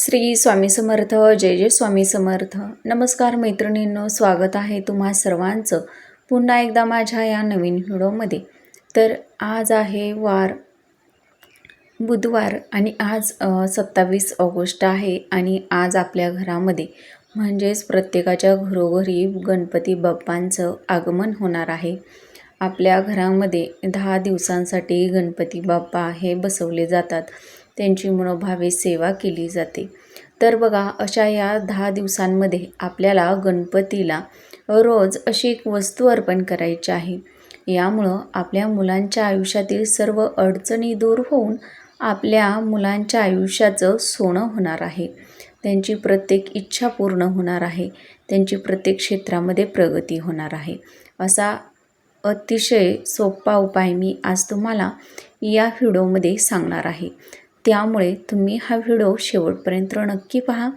श्री स्वामी समर्थ जय जय स्वामी समर्थ. नमस्कार मैत्रिणींनो स्वागत आहे तुम्हा सर्वांचं पुन्हा एकदा माझ्या या नवीन व्हिडिओमध्ये. तर आज आहे वार बुधवार आणि आज सत्तावीस ऑगस्ट आहे आणि आज आपल्या घरामध्ये म्हणजेच प्रत्येकाच्या घरोघरी गणपती बाप्पांचं आगमन होणार आहे. आपल्या घरामध्ये दहा दिवसांसाठी गणपती बाप्पा हे बसवले जातात. त्यांची मनोभावे सेवा केली जाते. तर बघा अशा या दहा दिवसांमध्ये आपल्याला गणपतीला रोज अशी एक वस्तू अर्पण करायची आहे. यामुळं आपल्या मुलांच्या आयुष्यातील सर्व अडचणी दूर होऊन आपल्या मुलांच्या आयुष्याचं सोनं होणार आहे. त्यांची प्रत्येक इच्छा पूर्ण होणार आहे. त्यांची प्रत्येक क्षेत्रामध्ये प्रगती होणार आहे. असा अतिशय सोपा उपाय मी आज तुम्हाला या व्हिडिओमध्ये सांगणार आहे. त्यामुळे तुम्ही हा व्हिडिओ शेवटपर्यंत नक्की पहा.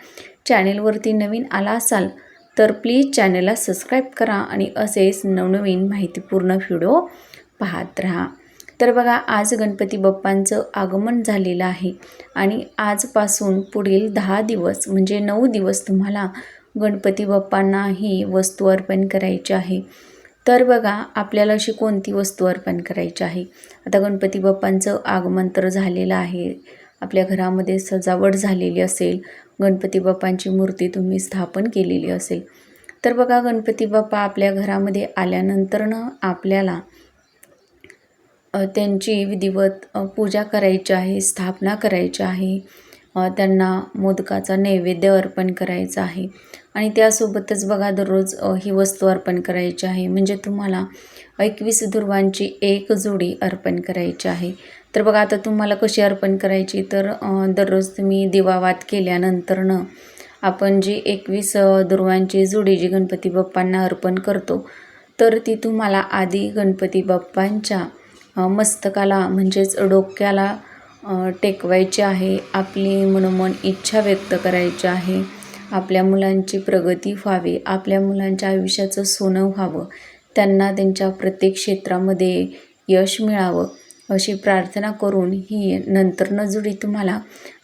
चॅनेलवरती नवीन आला असाल तर प्लीज चॅनेलला सबस्क्राईब करा आणि असेच नवनवीन माहितीपूर्ण व्हिडिओ पाहत राहा. तर बघा आज गणपती बाप्पांचं आगमन झालेलं आहे आणि आजपासून पुढील दहा दिवस म्हणजे नऊ दिवस तुम्हाला गणपती बाप्पांना ही वस्तू अर्पण करायची आहे. तर बघा आपल्याला अशी कोणती वस्तू अर्पण करायची आहे? आता गणपती बाप्पांचं आगमन तर झालेलं आहे. आपल्या घरामध्ये सजावट झालेली असेल गणपती बाप्पांची मूर्ती तुम्ही स्थापन केलेली असेल. तर बघा गणपती बाप्पा आपल्या घरामध्ये आल्यानंतरनं आपल्याला त्यांची विधिवत पूजा करायची आहे स्थापना करायची आहे. त्यांना मोदकाचा नैवेद्य अर्पण करायचा आहे. आणि त्यासोबतच बघा दररोज ही वस्तू अर्पण करायची आहे. म्हणजे तुम्हाला एकवीस दुर्वांची एक जोडी अर्पण करायची आहे. तर बघा आता तुम्हाला कशी अर्पण करायची तर दररोज तुम्ही दिवावात केल्यानंतरनं आपण जी एकवीस दुर्वांची जोडी जी गणपती बाप्पांना अर्पण करतो तर ती तुम्हाला आधी गणपती बाप्पांच्या मस्तकाला म्हणजेच डोक्याला टेकवायची आहे आपली मनोमन इच्छा व्यक्त करायची आहे आपल्या मुलांची प्रगती व्हावी आपल्या मुलांच्या आयुष्याचं सोनं व्हावं त्यांना त्यांच्या प्रत्येक क्षेत्रामध्ये यश मिळावं अशी प्रार्थना करून ही नंतर जुडी तुम्हाला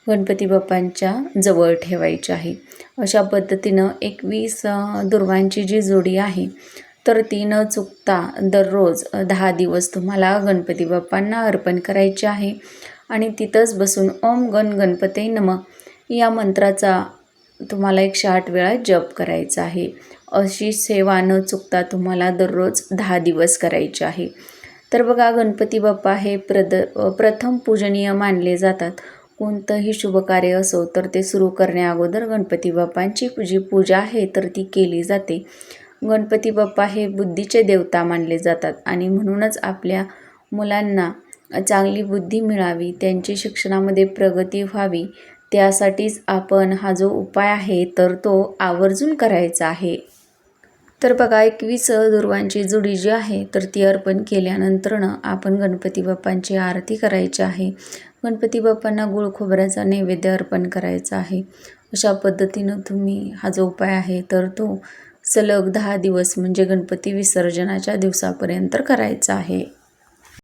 गणपती बाप्पांच्या जवळ ठेवायची आहे. अशा पद्धतीनं एकवीस दुर्वांची जी जोडी आहे तर ती न चुकता दररोज दहा दिवस तुम्हाला गणपती बाप्पांना अर्पण करायची आहे. आणि तिथंच बसून ओम गण गणपते नम या मंत्राचा तुम्हाला एकशे आठ वेळा जप करायचा आहे. अशी सेवा न चुकता तुम्हाला दररोज दहा दिवस करायची आहे. तर बघा गणपती बाप्पा हे प्रद प्रथम पूजनीय मानले जातात. कोणतंही शुभकार्य असो तर ते सुरू करण्याअगोदर गणपती बाप्पांची जी पूजा आहे तर ती केली जाते. गणपती बाप्पा हे बुद्धीचे देवता मानले जातात आणि म्हणूनच आपल्या मुलांना चांगली बुद्धी मिळावी त्यांची शिक्षणामध्ये प्रगती व्हावी त्यासाठीच आपण हा जो उपाय आहे तर तो आवर्जून करायचा आहे. तर बघा एकवीस दुर्वांची जुडी जी आहे तर ती अर्पण केल्यानंतरनं आपण गणपती बाप्पांची आरती करायची आहे. गणपती बाप्पांना गुळ खोबऱ्याचा नैवेद्य अर्पण करायचा आहे. अशा पद्धतीनं तुम्ही हा जो उपाय आहे तर तो सलग दहा दिवस म्हणजे गणपती विसर्जनाच्या दिवसापर्यंत करायचा आहे.